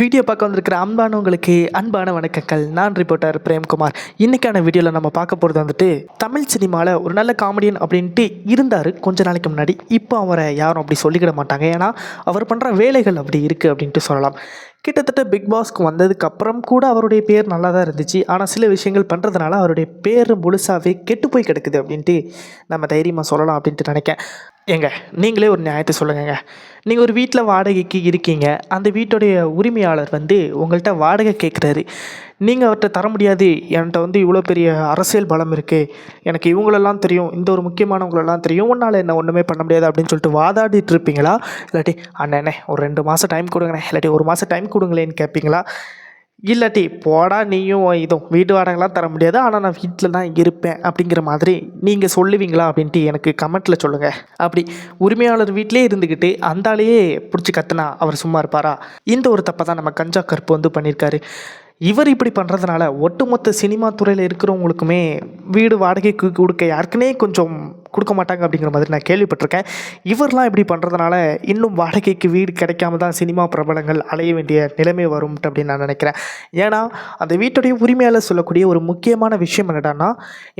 Video பார்க்க வந்திருக்கிற அன்பானவங்களுக்கு அன்பான வணக்கங்கள். நான் ரிப்போர்ட்டர் பிரேம்குமார். இன்றைக்கான வீடியோவில் நம்ம பார்க்க போகிறது வந்துட்டு தமிழ் சினிமாவில் ஒரு நல்ல காமெடியன் அப்படின்ட்டு இருந்தார் கொஞ்ச நாளைக்கு முன்னாடி. இப்போ அவரை யாரும் அப்படி சொல்லிக்கிட மாட்டாங்க. ஏன்னா அவர் பண்ணுற வேலைகள் அப்படி இருக்குது அப்படின்ட்டு சொல்லலாம். கிட்டத்தட்ட பிக் பாஸ்க்கு வந்ததுக்கு அப்புறம் கூட அவருடைய பேர் நல்லா தான் இருந்துச்சு. ஆனால் சில விஷயங்கள் பண்ணுறதுனால அவருடைய பேர் முழுசாகவே கெட்டு போய் கிடக்குது அப்படின்ட்டு நம்ம தைரியமாக சொல்லலாம் அப்படின்ட்டு நினைக்கேன் ஏங்க நீங்களே ஒரு நியாயத்தை சொல்லுங்கங்க. நீங்கள் ஒரு வீட்டில் வாடகைக்கு இருக்கீங்க. அந்த வீட்டுடைய உரிமையாளர் வந்து உங்கள்கிட்ட வாடகை கேட்குறாரு நீங்கள் அவர்கிட்ட தர முடியாது. என்கிட்ட வந்து இவ்வளோ பெரிய அரசியல் பலம் இருக்குது எனக்கு இவங்களெல்லாம் தெரியும். இந்த ஒரு முக்கியமானவங்களெல்லாம் தெரியும். உன்னால் என்ன ஒன்றுமே பண்ண முடியாது அப்படின்னு சொல்லிட்டு வாதாடிட்டு இருப்பீங்களா? இல்லாட்டி அண்ணனே ஒரு ரெண்டு மாதம் டைம் கொடுங்கண்ணே. இல்லாட்டி ஒரு மாதம் டைம் கொடுங்களேன்னு கேட்பீங்களா இல்லாட்டி போடா நீயும் இதுவும். வீட்டு வாடகைலாம் தர முடியாது. ஆனால் நான் வீட்டில் தான் இருப்பேன் அப்படிங்கிற மாதிரி நீங்கள் சொல்லுவீங்களா அப்படின்ட்டு எனக்கு கமெண்ட்டில் சொல்லுங்கள் அப்படி உரிமையாளர் வீட்டிலே இருந்துக்கிட்டு அந்த ஆளையே பிடிச்சி கத்துனா அவர் சும்மா இருப்பாரா? இந்த ஒரு தப்பை தான் நம்ம கஞ்சா கருப்பு வந்து பண்ணியிருக்காரு. இவர் இப்படி பண்ணுறதுனால ஒட்டுமொத்த சினிமா துறையில் இருக்கிறவங்களுக்குமே வீடு வாடகைக்கு கொடுக்க யாருக்குனே கொஞ்சம் கொடுக்க மாட்டாங்க அப்படிங்கிற மாதிரி நான் கேள்விப்பட்டிருக்கேன். இவர்லாம் இப்படி பண்ணுறதுனால இன்னும் வாடகைக்கு வீடு கிடைக்காம தான் சினிமா பிரபலங்கள் அலைய வேண்டிய நிலைமை வரும்ட்டு அப்படின்னு நான் நினைக்கிறேன். ஏன்னா அந்த வீட்டுடைய உரிமையாளர் சொல்லக்கூடிய ஒரு முக்கியமான விஷயம் என்னடான்னா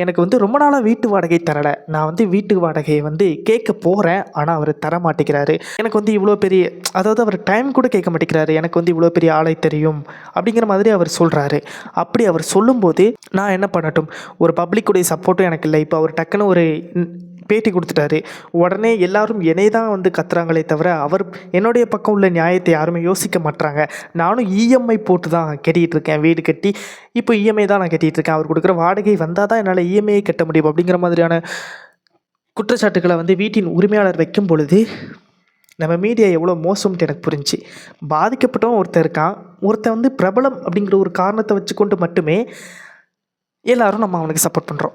எனக்கு வந்து ரொம்ப நாளாக வீட்டு வாடகை தரலை. நான் வந்து வீட்டு வாடகையை வந்து கேட்க போகிறேன் ஆனால் அவர் தர மாட்டேங்கிறாரு. எனக்கு வந்து இவ்வளோ பெரிய அதாவது அவர் டைம் கூட கேட்க மாட்டேங்கிறாரு. எனக்கு வந்து இவ்வளோ பெரிய ஆளை தெரியும் அப்படிங்கிற மாதிரி அவர் சொல்கிறாரு அப்படி அவர் சொல்லும்போது நான் என்ன பண்ணட்டும்? ஒரு பப்ளிக்குடைய சப்போர்ட்டும் எனக்கு இல்லை. இப்போ அவர் டக்குன்னு ஒரு பேட்டி கொடுத்துட்டாரு. உடனே எல்லாரும் என்னை தான் வந்து கத்துறாங்களே தவிர அவர் என்னுடைய பக்கம் உள்ள நியாயத்தை யாருமே யோசிக்க மாட்டாங்க நானும் இஎம்ஐ போட்டு தான் கட்டிகிட்டு இருக்கேன். வீடு கட்டி இப்போ இஎம்ஐ தான் நான் கட்டிகிட்டு இருக்கேன். அவர் கொடுக்குற வாடகை வந்தால் தான் என்னால் இஎம்ஐ கட்ட முடியும். அப்படிங்கிற மாதிரியான குற்றச்சாட்டுகளை வந்து வீட்டின் உரிமையாளர் வைக்கும் பொழுது நம்ம மீடியா எவ்வளோ மோசம்ட்டு எனக்கு புரிஞ்சு பாதிக்கப்பட்டவன் ஒருத்தன் இருக்கான். ஒருத்தன் வந்து பிரபலம் அப்படிங்கிற ஒரு காரணத்தை வச்சுக்கொண்டு மட்டுமே எல்லாரும் நம்ம அவனுக்கு சப்போர்ட் பண்ணுறோம்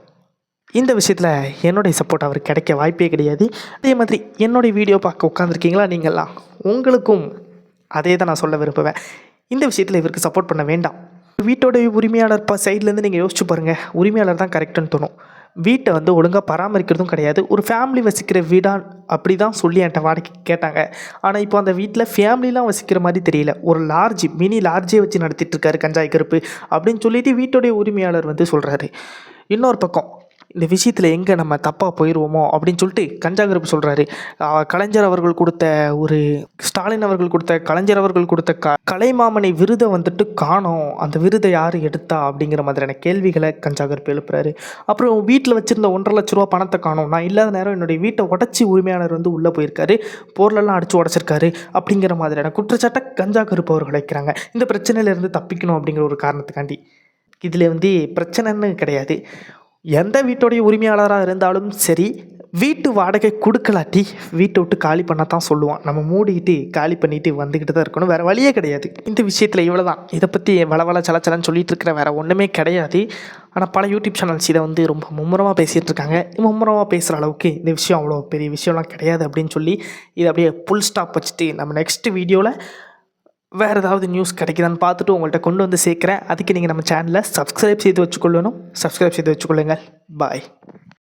இந்த விஷயத்தில் என்னுடைய சப்போர்ட் அவருக்கு கிடைக்க வாய்ப்பே கிடையாது. அதே மாதிரி என்னுடைய வீடியோ பார்க்க உட்காந்துருக்கீங்களா நீங்கள்லாம் உங்களுக்கும் அதே தான் நான் சொல்ல விரும்புவேன். இந்த விஷயத்தில் இவருக்கு சப்போர்ட் பண்ண வேண்டாம். வீட்டோடைய உரிமையாளர் ப சைட்லேருந்து நீங்கள் யோசிச்சு பாருங்கள் உரிமையாளர் தான் கரெக்டுன்னு தோணும். வீட்டை வந்து ஒழுங்காக பராமரிக்கிறதும் கிடையாது. ஒரு ஃபேமிலி வசிக்கிற வீடாக அப்படி தான் சொல்லி என்கிட்ட வாடகை கேட்டாங்க. ஆனால் இப்போ அந்த வீட்டில் ஃபேமிலிலாம் வசிக்கிற மாதிரி தெரியல. ஒரு லார்ஜ் மினி லார்ஜே வச்சு நடத்திட்டு இருக்காரு கஞ்சாய் கருப்பு அப்படின்னு சொல்லிட்டு வீட்டுடைய உரிமையாளர் வந்து சொல்கிறாரு இன்னொரு பக்கம் இந்த விஷயத்தில் எங்கே நம்ம தப்பாக போயிடுவோமோ அப்படின்னு சொல்லிட்டு கஞ்சாகருப்பு சொல்கிறாரு கலைஞர் அவர்கள் கொடுத்த ஒரு ஸ்டாலின் அவர்கள் கொடுத்த கலைஞர் அவர்கள் கொடுத்த க கலைமாமனை விருதை வந்துட்டு காணோம். அந்த விருதை யார் எடுத்தா அப்படிங்கிற மாதிரியான கேள்விகளை கஞ்சாகருப்பு எழுப்புறாரு. அப்புறம் வீட்டில் வச்சுருந்த ஒன்றரை லட்ச ரூபா பணத்தை காணோம். நான் இல்லாத நேரம் என்னுடைய வீட்டை உடச்சி உரிமையாளர் வந்து உள்ளே போயிருக்காரு. பொருளெல்லாம் அடித்து உடச்சிருக்காரு அப்படிங்கிற மாதிரியான குற்றச்சாட்டை கஞ்சா கருப்பு அவர்கள் வைக்கிறாங்க. இந்த பிரச்சனையிலேருந்து தப்பிக்கணும் அப்படிங்கிற ஒரு காரணத்துக்காண்டி. இதில் வந்து பிரச்சனைன்னு கிடையாது. எந்த வீட்டுடைய உரிமையாளராக இருந்தாலும் சரி வீட்டு வாடகை கொடுக்கலாட்டி வீட்டை விட்டு காலி பண்ண தான் சொல்லுவான். நம்ம மூடிக்கிட்டு காலி பண்ணிட்டு வந்துக்கிட்டு தான் இருக்கணும். வேறு வழியே கிடையாது. இந்த விஷயத்தில் இவ்வளோ தான் இதை பற்றி வளவள சலச்சலன்னு சொல்லிட்டு இருக்கிற வேறு ஒன்றுமே கிடையாது. ஆனால் பல யூடியூப் சேனல்ஸ் இதை வந்து ரொம்ப மும்முரமாக பேசிகிட்டு இருக்காங்க. மும்முரமாக பேசுகிற அளவுக்கு இந்த விஷயம் அவ்வளோ பெரிய விஷயம்லாம் கிடையாது அப்படின்னு சொல்லி இதை அப்படியே ஃபுல் ஸ்டாப் வச்சுட்டு நம்ம நெக்ஸ்ட் வீடியோவில் வேறு ஏதாவது நியூஸ் கிடைக்குதான்னு பார்த்துட்டு உங்கள்கிட்ட கொண்டு வந்து சேர்க்குறேன். அதுக்கு நீங்கள் நம்ம சேனலை சப்ஸ்கிரைப் செய்து வச்சுக்கொள்ளணும். சப்ஸ்கிரைப் செய்து வச்சுக்கொள்ளுங்கள். பாய்